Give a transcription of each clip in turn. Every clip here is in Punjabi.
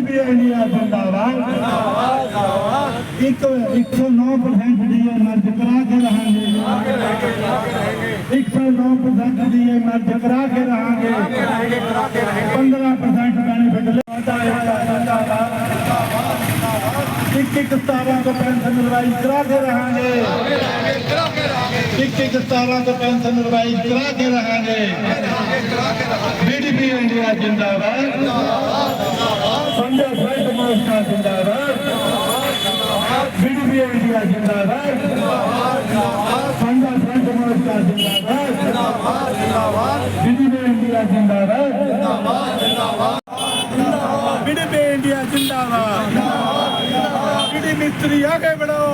ਬੀਜੇਪੀ ਇੰਡੀਆ ਜਿੰਦਾਬਾਦ ਇੱਕ 109% ਡੀਏ ਮਰਜ ਕਰਾ ਕੇ ਰਹਾਂਗੇ 109% ਡੀਏ ਮਰਜ ਕਰਾ ਕੇ ਰਹਾਂਗੇ 15% ਬੈਨੀਫਿਟ ਲੈ ਇੱਕ ਇੱਕ ਸਤਾਰਾਂ ਤੋਂ ਪੈਨਸ਼ਨ ਰਿਵਾਈਜ਼ ਕਰਾ ਕੇ ਰਹਾਂਗੇ ਇੱਕ ਇੱਕ ਸਤਾਰਾਂ ਤੋਂ ਪੈਨਸ਼ਨ ਰਿਵਾਈਜ਼ ਕਰਾ ਕੇ ਰਹਾਂਗੇ ਬੀਡੀਪੀ ਇੰਡੀਆ ਜਿੰਦਾਬਾਦ ਸੰਜੇ भारतीय इंडिया जिंदाबाद संघा संत मोर्चा जिंदाबाद बीजेपी इंडिया जिंदाबाद बीजेपी इंडिया जिंदाबाद बीजेपी मिस्त्री आगे बढ़ाओ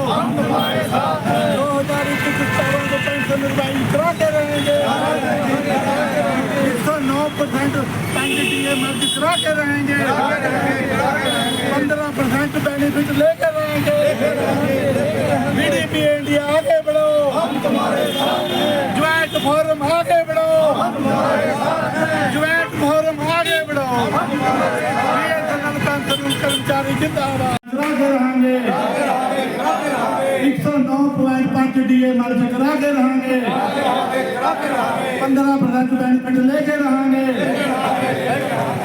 दो हज़ार इक्कीस सत्तावन को पेंशन रुपये कराते रहेंगे एक सौ नौ परसेंट पेंशन मर्ज करा के रहेंगे पंद्रह परसेंट बेनिफिट लेकर एक सौ नौ पॉइंट पाँच डी ए मार्च करा के रहेंगे पंद्रह परसेंट बेनिफिट लेके रहेंगे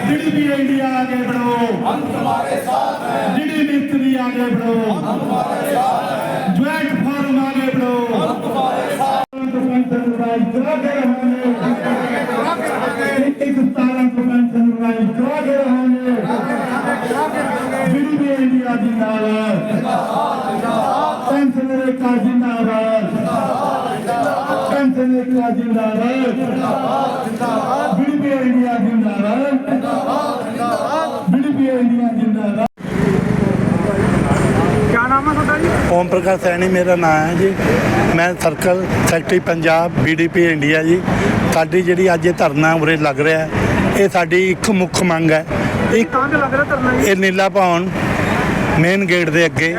डीडीपी इंडिया आगे बढ़ो डीडी मिस्त्री आगे बढ़ो ज्वाइंट फॉर्म आगे बढ़ो करा के रहेंगे सतारह परसेंट करा के रहेंगे का जिंदाबाद पेंशनर का जिंदाबाद पेंशनर का ਓਮ ਪ੍ਰਕਾਸ਼ ਸੈਣੀ ਮੇਰਾ ਨਾਮ ਹੈ ਜੀ। ਮੈਂ circle secretary Punjab BDP India ਜੀ। ਸਾਡੀ ਜਿਹੜੀ ਅੱਜ ਇਹ ਧਰਨਾ ਉਰੇ ਲੱਗ ਰਿਹਾ ਇਹ ਸਾਡੀ ਇੱਕ ਮੁੱਖ ਮੰਗ ਹੈ। ਇਹ ਕਾਂਝ ਲੱਗ ਇੱਕ ਇਹ ਨੀਲਾ ਭਵਨ ਮੇਨ ਗੇਟ ਦੇ ਅੱਗੇ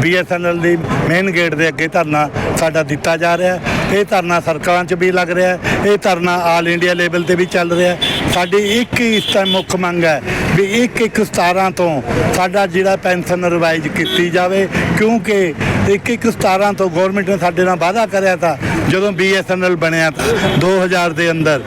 ਬੀਐਸਐਨਐਲ ਦੀ ਮੇਨ ਗੇਟ ਦੇ ਅੱਗੇ ਧਰਨਾ ਸਾਡਾ ਦਿੱਤਾ ਜਾ ਰਿਹਾ ਇਹ ਧਰਨਾ ਸਰਕਾਰਾਂ 'ਚ ਵੀ ਲੱਗ ਰਿਹਾ ਇਹ ਧਰਨਾ ਆਲ ਇੰਡੀਆ ਲੈਵਲ ਤੇ ਵੀ ਚੱਲ ਰਿਹਾ ਸਾਡੀ ਇੱਕ ਹੀ ਇਸ ਟਾਈਮ ਮੁੱਖ ਮੰਗ ਹੈ ਵੀ ਇੱਕ ਇੱਕ 17 ਤੋਂ ਸਾਡਾ ਜਿਹੜਾ ਪੈਨਸ਼ਨ ਰਿਵਾਈਜ਼ ਕੀਤੀ ਜਾਵੇ। ਕਿਉਂਕਿ ਇੱਕ ਇੱਕ 17 ਤੋਂ ਗਵਰਨਮੈਂਟ ਨੇ ਸਾਡੇ ਨਾਲ ਵਾਅਦਾ ਕਰਿਆ ਤਾਂ ਜਦੋਂ ਬੀਐਸਐਨਐਲ ਬਣਿਆ ਤਾਂ 2000 ਦੇ ਅੰਦਰ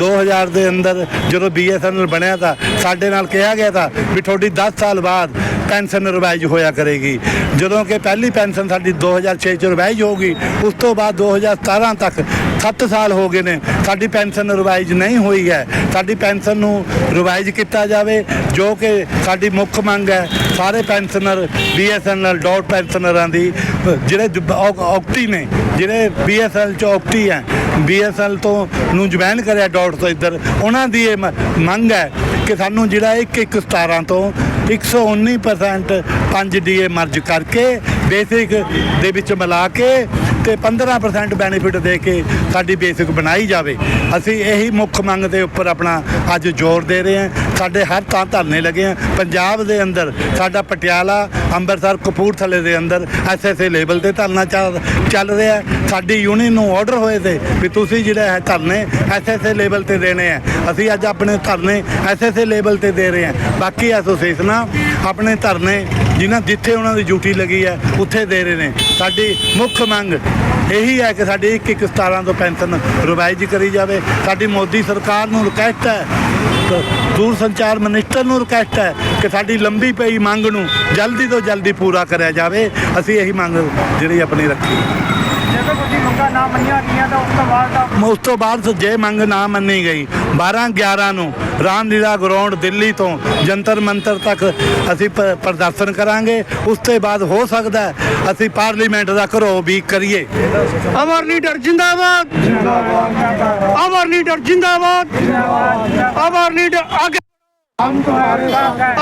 2000 ਦੇ ਅੰਦਰ ਜਦੋਂ ਬੀਐਸਐਨਐਲ ਬਣਿਆ ਤਾਂ ਸਾਡੇ ਨਾਲ ਕਿਹਾ ਗਿਆ ਤਾਂ ਵੀ ਤੁਹਾਡੀ 10 ਸਾਲ ਬਾਅਦ ਪੈਨਸ਼ਨ ਰਿਵਾਈਜ਼ ਹੋਇਆ ਕਰੇਗੀ। ਜਦੋਂ ਕਿ ਪਹਿਲੀ ਪੈਨਸ਼ਨ ਸਾਡੀ 2006 ਚ ਰਿਵਾਈਜ਼ ਹੋਊਗੀ, ਉਸ ਤੋਂ ਬਾਅਦ 2017 ਤੱਕ 7 ਸਾਲ ਹੋ ਗਏ ਨੇ, ਸਾਡੀ ਪੈਨਸ਼ਨ ਰਿਵਾਈਜ਼ ਨਹੀਂ ਹੋਈ ਹੈ। ਸਾਡੀ ਪੈਨਸ਼ਨ ਨੂੰ ਰਿਵਾਈਜ਼ ਕੀਤਾ ਜਾਵੇ, ਜੋ ਕਿ ਸਾਡੀ ਮੁੱਖ ਮੰਗ ਹੈ, ਸਾਰੇ ਪੈਨਸ਼ਨਰ ਬੀਐਸਐਨਐਲ ਡਾਟ ਪੈਨਸ਼ਨਰਾਂ ਦੀ, ਜਿਹੜੇ ਜ- ਔ- ਔਕਤੀ ਨੇ, ਜਿਹੜੇ ਬੀਐਸਐਲ ਚ ਔਕਤੀ ਹੈ ਬੀਐਸਐਲ ਤੋਂ ਨੂੰ ਜੁਆਇਨ ਕਰਿਆ ਡਾਟ ਤੋਂ ਇੱਧਰ, ਉਹਨਾਂ ਦੀ ਇਹ ਮ- ਮੰਗ ਹੈ ਕਿ ਸਾਨੂੰ ਜਿਹੜਾ 1 1 17 ਤੋਂ 119% 5 ਡੀਏ ਮਰਜ ਕਰਕੇ ਬੇਸਿਕ ਦੇ ਵਿੱਚ ਮਿਲਾ ਕੇ ਤੇ 15% ਬੈਨੀਫਿਟ ਦੇ ਕੇ ਸਾਡੀ ਬੇਸਿਕ ਬਣਾਈ ਜਾਵੇ। ਅਸੀਂ ਇਹੀ ਮੁੱਖ ਮੰਗ ਦੇ ਉੱਪਰ ਆਪਣਾ ਅੱਜ ਜ਼ੋਰ ਦੇ ਰਹੇ ਹਾਂ। ਸਾਡੇ ਹਰ ਥਾਂ ਧਰਨੇ ਲੱਗੇ ਆ। ਪੰਜਾਬ ਦੇ ਅੰਦਰ, ਸਾਡਾ ਪਟਿਆਲਾ, ਅੰਮ੍ਰਿਤਸਰ, ਕਪੂਰਥਲੇ ਦੇ ਅੰਦਰ ਐਸਐਸਏ ਲੈਵਲ ਤੇ ਧਰਨਾ ਚੱਲ ਚੱਲ ਰਿਹਾ ਸਾਡੀ ਯੂਨੀਅਨ ਨੂੰ ਆਰਡਰ ਹੋਏ ਤੇ ਵੀ ਤੁਸੀਂ ਜਿਹੜਾ ਹੈ ਧਰਨੇ ਐਸਐਸਏ ਲੈਵਲ ਤੇ ਦੇਣੇ ਆ। ਅਸੀਂ ਅੱਜ ਆਪਣੇ ਧਰਨੇ ਐਸਐਸਏ ਲੈਵਲ ਤੇ ਦੇ ਰਹੇ ਹਾਂ ਬਾਕੀ ਐਸੋਸੀਏਸ਼ਨਾਂ ਆਪਣੇ ਧਰਨੇ ਜਿਨ੍ਹਾਂ ਜਿੱਥੇ ਉਹਨਾਂ ਦੀ ਡਿਊਟੀ ਲੱਗੀ ਹੈ, ਉੱਥੇ ਦੇ ਰਹੇ ਨੇ। ਸਾਡੀ ਮੁੱਖ ਮੰਗ ਇਹੀ ਹੈ ਕਿ ਸਾਡੀ 1 1 17 ਤੋਂ ਪੈਨਸ਼ਨ ਰਿਵਾਈਜ਼ ਕਰੀ ਜਾਵੇ। ਸਾਡੀ ਮੋਦੀ ਸਰਕਾਰ ਨੂੰ ਰਿਕਵੈਸਟ ਹੈ ਦੂਰ ਸੰਚਾਰ ਮਨਿਸਟਰ ਨੂੰ ਰਿਕਵੈਸਟ ਹੈ ਕਿ ਸਾਡੀ ਲੰਬੀ ਪਈ ਮੰਗ ਨੂੰ ਜਲਦੀ ਤੋਂ ਜਲਦੀ ਪੂਰਾ ਕਰਿਆ ਜਾਵੇ। ਅਸੀਂ ਇਹੀ ਮੰਗ ਜਿਹੜੀ ਆਪਣੀ ਰੱਖੀ। ਜੇਕਰ ਤੁਸੀਂ ਮੰਗਾਂ ਨਾ ਮੰਨੀਆਂ ਗਈਆਂ ਤਾਂ ਉਸ ਤੋਂ ਬਾਅਦ ਤਾਂ ਉਸ ਤੋਂ ਬਾਅਦ ਜੇ ਮੰਗ ਨਾ ਮੰਨੀ ਗਈ। 12 11 ਨੂੰ ਰਾਮਲੀਲਾ ਗਰਾਊਂਡ ਦਿੱਲੀ ਤੋਂ ਜੰਤਰ ਮੰਤਰ ਤੱਕ ਅਸੀਂ ਪ੍ਰਦਰਸ਼ਨ ਕਰਾਂਗੇ। ਉਸ ਤੋਂ ਬਾਅਦ ਹੋ ਸਕਦਾ ਅਸੀਂ ਪਾਰਲੀਮੈਂਟ ਦਾ ਘਰੋ ਵੀ ਕਰੀਏ। ਅਮਰ ਲੀਡਰ ਜਿੰਦਾਬਾਦ। ਅਮਰ ਲੀਡਰ ਜਿੰਦਾਬਾਦ। ਅਮਰ ਲੀਡਰ ਅੱਗੇ ਹਮ ਤੁਹਾਡੇ ਸਾਥ